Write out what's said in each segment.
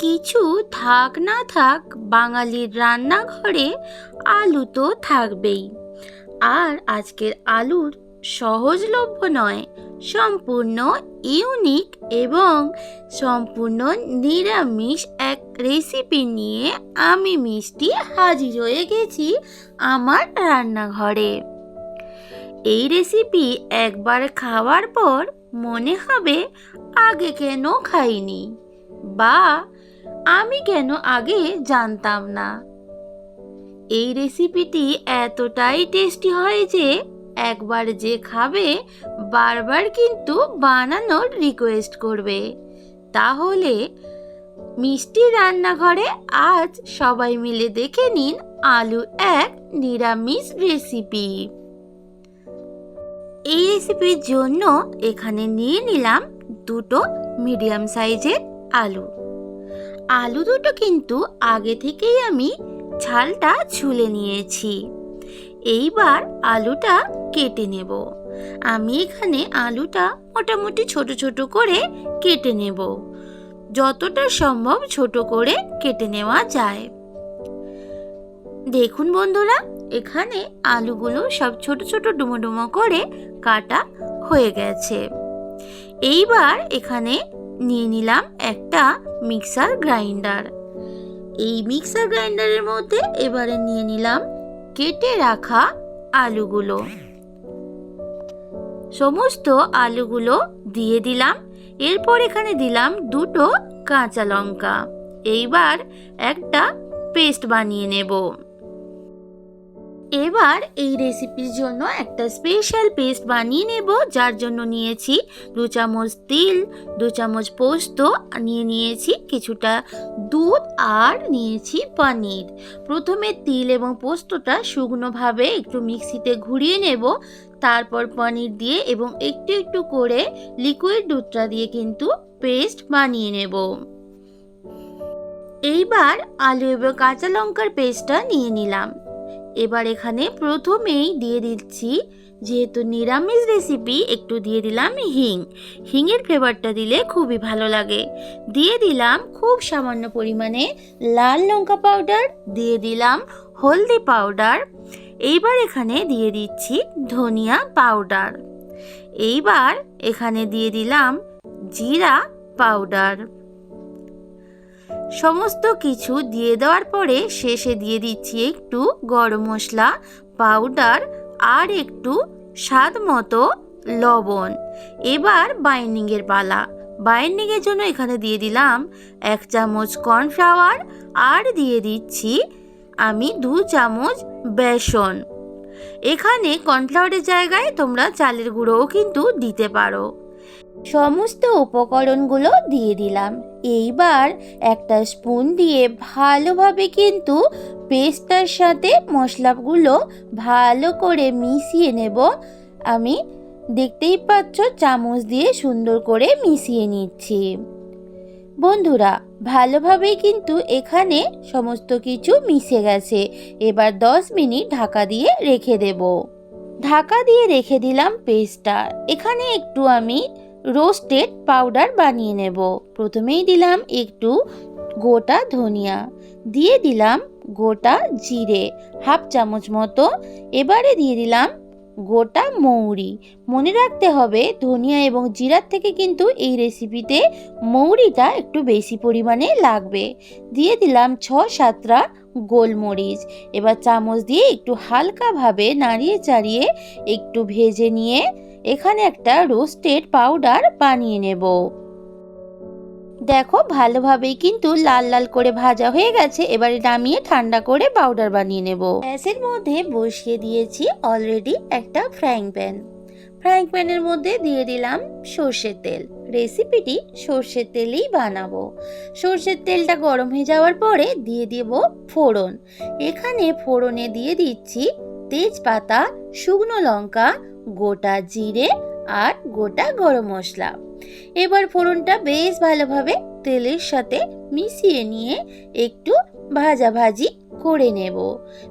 কিছু থাক না থাক, বাঙালির রান্নাঘরে আলু তো থাকবেই। আর আজকের আলুর সহজলভ্য নয়, সম্পূর্ণ ইউনিক এবং সম্পূর্ণ নিরামিষ এক রেসিপি নিয়ে আমি মিষ্টি হাজির হয়ে গেছি আমার রান্নাঘরে। এই রেসিপি একবার খাওয়ার পর মনে হবে আগে কেন খাইনি বা আমি কেন আগে জানতাম না। এই রেসিপিটি এতটাই টেস্টি হয় যে একবার যে খাবে বারবার কিন্তু বানানোর রিকোয়েস্ট করবে। তাহলে মিষ্টি রান্নাঘরে আজ সবাই মিলে দেখে নিন আলু এক নিরামিষ রেসিপি এই রেসিপির জন্য এখানে নিয়ে নিলাম দুটো মিডিয়াম সাইজের আলু। আলু দুটো কিন্তু আগে থেকেই আমি ছালটা ছুলে নিয়েছি। এইবার আলুটা কেটে নেব। আমি এখানে আলুটা মোটামুটি ছোট ছোট করে কেটে নেব। যতটা সম্ভব ছোট করে কেটে নেওয়া যায়। দেখুন বন্ধুরা এখানে আলুগুলো সব ছোট ছোট ডুমো ডুমো করে কাটা হয়ে গেছে। এইবার এখানে নিয়ে নিলাম একটা মিক্সার গ্রাইন্ডার। এই মিক্সার গ্রাইন্ডারের মধ্যে এবারে নিয়ে নিলাম কেটে রাখা আলুগুলো। সমস্ত আলুগুলো দিয়ে দিলাম। এরপর এখানে দিলাম দুটো কাঁচা লঙ্কা। এইবার একটা পেস্ট বানিয়ে নেব। এবার এই রেসিপির জন্য একটা স্পেশাল পেস্ট বানিয়ে নেব, যার জন্য নিয়েছি দু চামচ তিল, দু চামচ পোস্ত, নিয়ে নিয়েছি কিছুটা দুধ আর নিয়েছি পনির। প্রথমে তিল এবং পোস্তটা শুকনোভাবে একটু মিক্সিতে ঘুরিয়ে নেব, তারপর পনির দিয়ে এবং একটু একটু করে লিকুইড দুধটা দিয়ে কিন্তু পেস্ট বানিয়ে নেব। এইবার আলু এবং কাঁচা লঙ্কার পেস্টটা নিয়ে নিলাম। এবার এখানে প্রথমেই দিয়ে দিচ্ছি, যেহেতু নিরামিষ রেসিপি একটু দিয়ে দিলাম হিং। হিংয়ের ফ্লেভারটা দিলে খুবই ভালো লাগে। দিয়ে দিলাম খুব সামান্য পরিমাণে লাল লঙ্কা পাউডার দিয়ে দিলাম হলদি পাউডার এইবার এখানে দিয়ে দিচ্ছি ধনিয়া পাউডার এইবার এখানে দিয়ে দিলাম জিরা পাউডার সমস্ত কিছু দিয়ে দেওয়ার পরে শেষে দিয়ে দিচ্ছি একটু গরম মশলা পাউডার আর একটু স্বাদ মতো লবণ। এবার বাইন্ডিংয়ের পালা। বাইন্ডিংয়ের জন্য এখানে দিয়ে দিলাম এক চামচ কর্নফ্লাওয়ার আর দিয়ে দিচ্ছি আমি দু চামচ বেসন। এখানে কর্নফ্লাওয়ারের জায়গায় তোমরা চালের গুঁড়োও কিন্তু দিতে পারো। সমস্ত উপকরণগুলো দিয়ে দিলাম। এইবার একটা স্পুন দিয়ে ভালোভাবে কিন্তু পেস্টটার সাথে মশলাগুলো ভালো করে মিশিয়ে নেব। আমি দেখতেই পাচ্ছ চামচ দিয়ে সুন্দর করে মিশিয়ে নিচ্ছি। বন্ধুরা, ভালোভাবেই কিন্তু এখানে সমস্ত কিছু মিশে গেছে। এবার দশ মিনিট ঢাকা দিয়ে রেখে দেব। ঢাকা দিয়ে রেখে দিলাম পেস্টটা এখানে একটু আমি রোস্টেড পাউডার বানিয়ে নেব। প্রথমেই দিলাম একটু গোটা ধনিয়া, দিয়ে দিলাম গোটা জিরে, হাফ চামচ মতো। এবারে দিয়ে দিলাম গোটা মৌরি। মনে রাখতে হবে, ধনিয়া এবং জিরার থেকে কিন্তু এই রেসিপিতে মৌরিটা একটু বেশি পরিমাণে লাগবে। দিয়ে দিলাম ছ সাতটা গোলমরিচ। এবার চামচ দিয়ে একটু হালকাভাবে নাড়িয়ে চাড়িয়ে একটু ভেজে নিয়ে এখানে একটা রোস্টেড পাউডার বানিয়ে নেব। দেখো, ভালোভাবেই কিন্তু লাল লাল করে ভাজা হয়ে গেছে। এবারে নামিয়ে ঠান্ডা করে পাউডার বানিয়ে নেব। গ্যাসের মধ্যে বসিয়ে দিয়েছি অলরেডি একটা ফ্রাইং প্যান ফ্রাইং প্যানের মধ্যে দিয়ে দিলাম সর্ষের তেল। রেসিপিটি সর্ষের তেলেই বানাবো। সর্ষের তেলটা গরম হয়ে যাওয়ার পরে দিয়ে দেব ফোড়ন। এখানে ফোড়নে দিয়ে দিচ্ছি তেজপাতা, শুকনো লঙ্কা গোটা জিরে আর গোটা গরম মশলা। এবার ফোড়নটা বেশ ভালোভাবে তেলের সাথে মিশিয়ে নিয়ে একটু ভাজাভাজি করে নেব।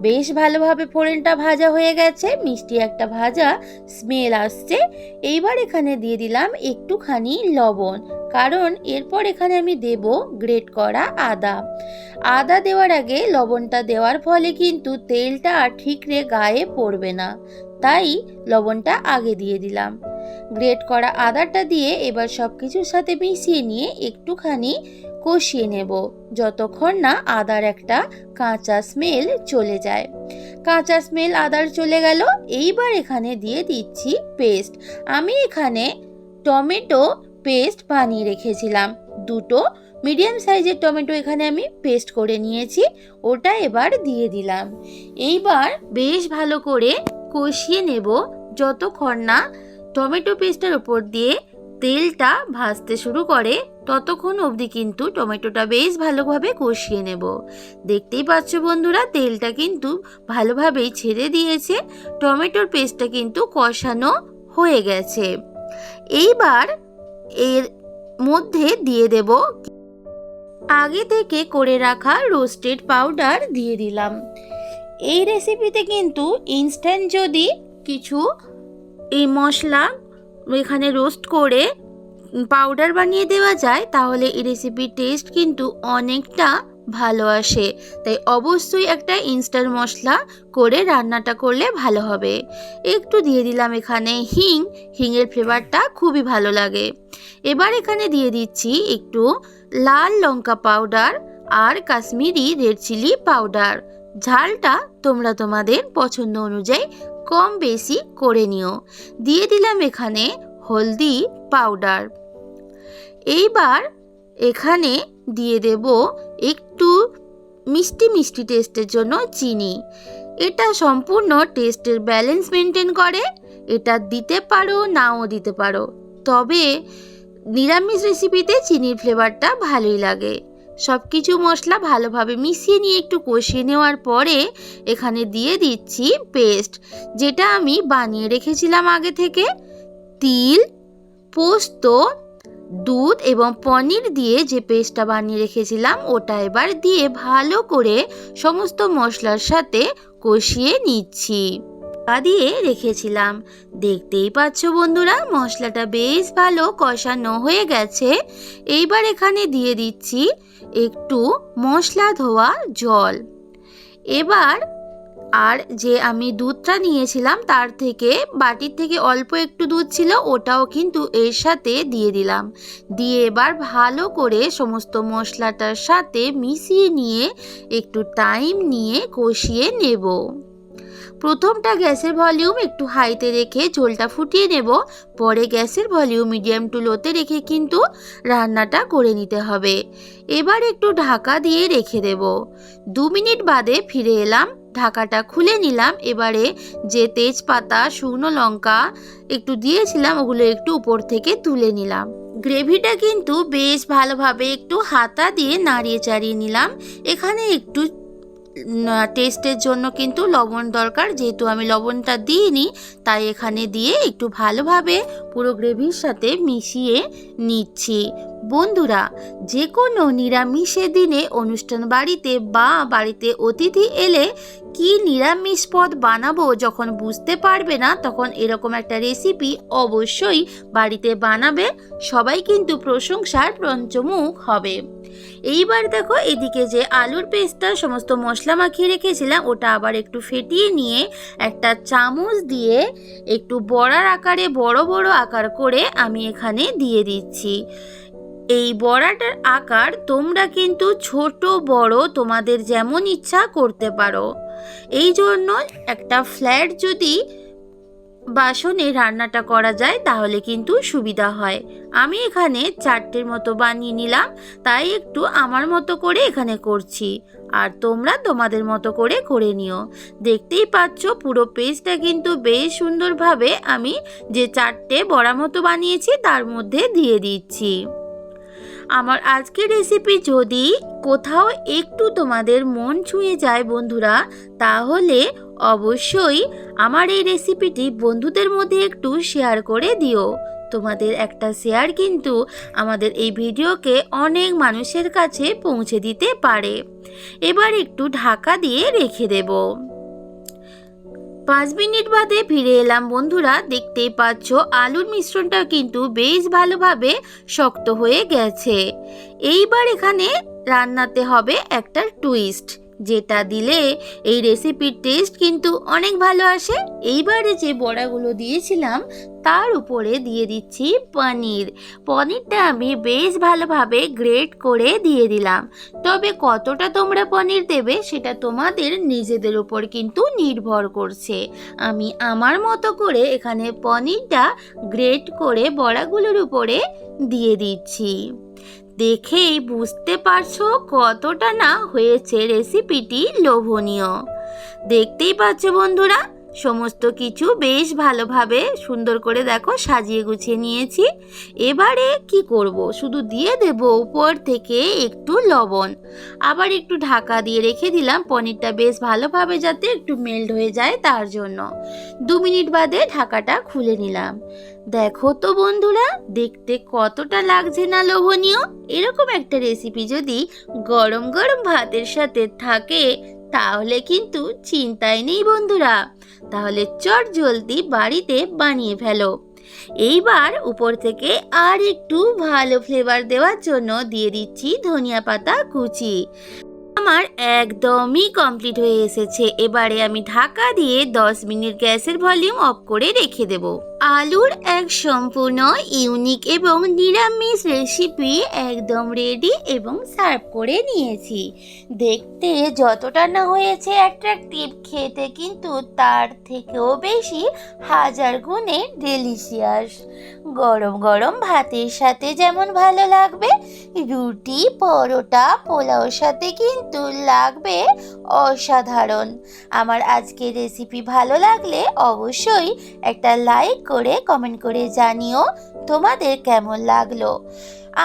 বেশ ভালোভাবে ফোড়নটা ভাজা হয়ে গেছে, মিষ্টি একটা ভাজা স্মেল আসছে। এইবার এখানে দিয়ে দিলাম একটুখানি লবণ, কারণ এরপর এখানে আমি দেব গ্রেট করা আদা। আদা দেওয়ার আগে লবণটা দেওয়ার ফলে কিন্তু তেলটা ঠিকরে গায়ে পড়বে না। তাই লবণটা আগে দিয়ে দিলাম। গ্রেট করা আদাটা দিয়ে এবার সব কিছুর সাথে মিশিয়ে নিয়ে একটুখানি কষিয়ে নেব, যতক্ষণ না আদার একটা কাঁচা স্মেল চলে যায়। কাঁচা স্মেল আদার চলে গেল, এইবার এখানে দিয়ে দিচ্ছি পেস্ট। আমি এখানে টমেটো পেস্ট বানিয়ে রেখেছিলাম। দুটো মিডিয়াম সাইজের টমেটো এখানে আমি পেস্ট করে নিয়েছি, ওটা এবার দিয়ে দিলাম। এইবার বেশ ভালো করে কষিয়ে নেব যতক্ষণ না টমেটো পেস্টের ওপর দিয়ে তেলটা ভাজতে শুরু করে, ততক্ষণ অবধি কিন্তু টমেটোটা বেশ ভালোভাবে কষিয়ে নেব। দেখতেই পাচ্ছ বন্ধুরা, তেলটা কিন্তু ভালোভাবেই ছেড়ে দিয়েছে, টমেটোর পেস্টটা কিন্তু কষানো হয়ে গেছে। এইবার এর মধ্যে দিয়ে দেব আগে থেকে করে রাখা রোস্টেড পাউডার দিয়ে দিলাম। এই রেসিপিতে কিন্তু ইনস্ট্যান্ট যদি কিছু এই মশলা এখানে রোস্ট করে পাউডার বানিয়ে দেওয়া যায়, তাহলে এই রেসিপির টেস্ট কিন্তু অনেকটা ভালো আসে। তাই অবশ্যই একটা ইনস্ট্যান্ট মশলা করে রান্নাটা করলে ভালো হবে। একটু দিয়ে দিলাম এখানে হিং। হিংয়ের ফ্লেভারটা খুবই ভালো লাগে। এবার এখানে দিয়ে দিচ্ছি একটু লাল লঙ্কা পাউডার আর কাশ্মীরি রেড চিলি পাউডার ঝালটা তোমরা তোমাদের পছন্দ অনুযায়ী কম বেশি করে নিও। দিয়ে দিলাম এখানে হলদি পাউডার। এইবার এখানে দিয়ে দেব একটু মিষ্টি মিষ্টি টেস্টের জন্য চিনি। এটা সম্পূর্ণ টেস্টের ব্যালেন্স মেনটেন করে। এটা দিতে পারো, নাও দিতে পারো। তবে নিরামিষ রেসিপিতে চিনির ফ্লেভারটা ভালোই লাগে। সব কিছু মশলা ভালোভাবে মিশিয়ে নিয়ে একটু কষিয়ে নেওয়ার পরে এখানে দিয়ে দিচ্ছি পেস্ট, যেটা আমি বানিয়ে রেখেছিলাম আগে থেকে। তিল, পোস্ত, দুধ এবং পনির দিয়ে যে পেস্টটা বানিয়ে রেখেছিলাম, ওটা এবার দিয়ে ভালো করে সমস্ত মশলার সাথে কষিয়ে নিচ্ছি। ঢাকা দিয়ে রেখেছিলাম। দেখতেই পাচ্ছ বন্ধুরা, মশলাটা বেশ ভালো কষানো হয়ে গেছে। এইবার এখানে দিয়ে দিচ্ছি একটু মশলা ধোয়া জল। এবার আর যে আমি দুধটা নিয়েছিলাম তার থেকে, বাটির থেকে অল্প একটু দুধ ছিল, ওটাও কিন্তু এর সাথে দিয়ে দিলাম। দিয়ে এবার ভালো করে সমস্ত মশলাটার সাথে মিশিয়ে নিয়ে একটু টাইম নিয়ে কষিয়ে নেব। প্রথমটা গ্যাসের ভলিউম একটু হাইতে রেখে ঝোলটা ফুটিয়ে নেব, পরে গ্যাসের ভলিউম মিডিয়াম টু লোতে রেখে কিন্তু রান্নাটা করে নিতে হবে। এবার একটু ঢাকা দিয়ে রেখে দেব। দু মিনিট বাদে ফিরে এলাম, ঢাকাটা খুলে নিলাম, এবারে যে তেজপাতা, শুকনো লঙ্কা একটু দিয়েছিলাম, ওগুলো একটু উপর থেকে তুলে নিলাম। গ্রেভিটা কিন্তু বেশ ভালোভাবে একটু হাতা দিয়ে নাড়িয়ে চাড়িয়ে নিলাম। এখানে একটু টেস্টের জন্য কিন্তু লবণ দরকার। যেহেতু আমি লবণটা দিইনি, তাই এখানে দিয়ে একটু ভালোভাবে পুরো গ্রেভির সাথে মিশিয়ে নিচ্ছি। বন্ধুরা যে কোনো নিরামিষের দিনে অনুষ্ঠান বাড়িতে বা বাড়িতে অতিথি এলে কি নিরামিষ পদ বানাবো যখন বুঝতে পারবে না, তখন এরকম একটা রেসিপি অবশ্যই বাড়িতে বানাবে। সবাই কিন্তু প্রশংসার পঞ্চমুখ হবে। এইবার দেখো এদিকে যে আলুর পেস্টটা, সমস্ত মশলা মাখিয়ে রেখেছিলাম, ওটা আবার একটু ফেটিয়ে নিয়ে একটা চামচ দিয়ে একটু বড়ার আকারে বড় বড় আকার করে আমি এখানে দিয়ে দিচ্ছি। এই বড়াটার আকার তোমরা কিন্তু ছোট, বড় তোমাদের যেমন ইচ্ছা করতে পারো। এই জন্য একটা ফ্ল্যাট যদি বাসনে রান্নাটা করা যায়, তাহলে কিন্তু সুবিধা হয়। আমি এখানে চারটের মতো বানিয়ে নিলাম, তাই একটু আমার মতো করে এখানে করছি। আর তোমরা তোমাদের মতো করে করে নিও। দেখতেই পাচ্ছ, পুরো পেজটা কিন্তু বেশ সুন্দরভাবে আমি যে চারটে বড়া মতো বানিয়েছি, তার মধ্যে দিয়ে দিচ্ছি। আমার আজকের রেসিপি যদি কোথাও একটু তোমাদের মন ছুঁয়ে যায় বন্ধুরা, তাহলে অবশ্যই আমার এই রেসিপিটি বন্ধুদের মধ্যে একটু শেয়ার করে দিও। তোমাদের একটা শেয়ার কিন্তু আমাদের এই ভিডিওকে অনেক মানুষের কাছে পৌঁছে দিতে পারে। এবার একটু ঢাকা দিয়ে রেখে দেবো। পাঁচ মিনিট বাদে ফিরে এলাম বন্ধুরা, দেখতেই পাচ্ছ আলুর মিশ্রণটা কিন্তু বেশ ভালোভাবে শক্ত হয়ে গেছে। এইবার এখানে রান্নাতে হবে একটা টুইস্ট যেটা দিলে এই রেসিপির টেস্ট কিন্তু অনেক ভালো আসে। এইবারে যে বড়াগুলো দিয়েছিলাম, তার উপরে দিয়ে দিচ্ছি পনির। পনিরটা আমি বেশ ভালোভাবে গ্রেট করে দিয়ে দিলাম। তবে কতটা তোমরা পনির দেবে, সেটা তোমাদের নিজেদের উপর কিন্তু নির্ভর করছে। আমি আমার মতো করে এখানে পনিরটা গ্রেট করে বড়াগুলোর উপরে দিয়ে দিচ্ছি। দেখেই বুঝতে পারছ কতটা না হয়েছে রেসিপিটি লোভনীয়। দেখতেই পাচ্ছ বন্ধুরা, সমস্ত কিছু বেশ ভালোভাবে সুন্দর করে দেখো সাজিয়ে গুছিয়ে নিয়েছি। এবারে কি করব? শুধু দিয়ে দেব উপর থেকে একটু লবণ। আবার একটু ঢাকা দিয়ে রেখে দিলাম, পনিরটা বেশ ভালোভাবে যাতে একটু মেল্ট হয়ে যায় তার জন্য। দু মিনিট বাদে ঢাকাটা খুলে নিলাম। দেখো তো বন্ধুরা, দেখতে কতটা লাগছে না লোভনীয়? এরকম একটা রেসিপি যদি গরম গরম ভাতের সাথে থাকে, তাহলে কিন্তু চিন্তাই নেই বন্ধুরা। তাহলে চট জলদি বাড়িতে বানিয়ে ফেলো। এইবার উপর থেকে আর একটু ভালো ফ্লেভার দেওয়ার জন্য দিয়ে দিচ্ছি ধনিয়া পাতা কুচি। আমার একদমই কমপ্লিট হয়ে এসেছে। এবারে আমি ঢাকা দিয়ে 10 মিনিট গ্যাসের ভলিউম অফ করে রেখে দেব। আলুর এক সম্পূর্ণ ইউনিক এবং নিরামিষ রেসিপি একদম রেডি এবং সার্ভ করে নিয়েছি। দেখতে যতটা না হয়েছে অ্যাট্রাকটিভ খেতে কিন্তু তার থেকেও বেশি হাজার গুণে ডেলিশিয়াস গরম গরম ভাতের সাথে যেমন ভালো লাগবে, রুটি, পরোটা, পোলাওর সাথে কিন্তু লাগবে অসাধারণ। আমার আজকের রেসিপি ভালো লাগলে অবশ্যই একটা লাইক করে কমেন্ট করে জানিও তোমাদের কেমন লাগল।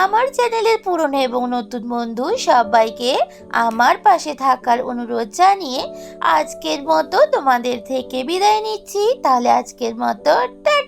আমার চ্যানেলের পুরনো এবং নতুন বন্ধু সবাইকে আমার পাশে থাকার অনুরোধ জানিয়ে আজকের মতো তোমাদের থেকে বিদায় নিচ্ছি। তাহলে আজকের মতো টা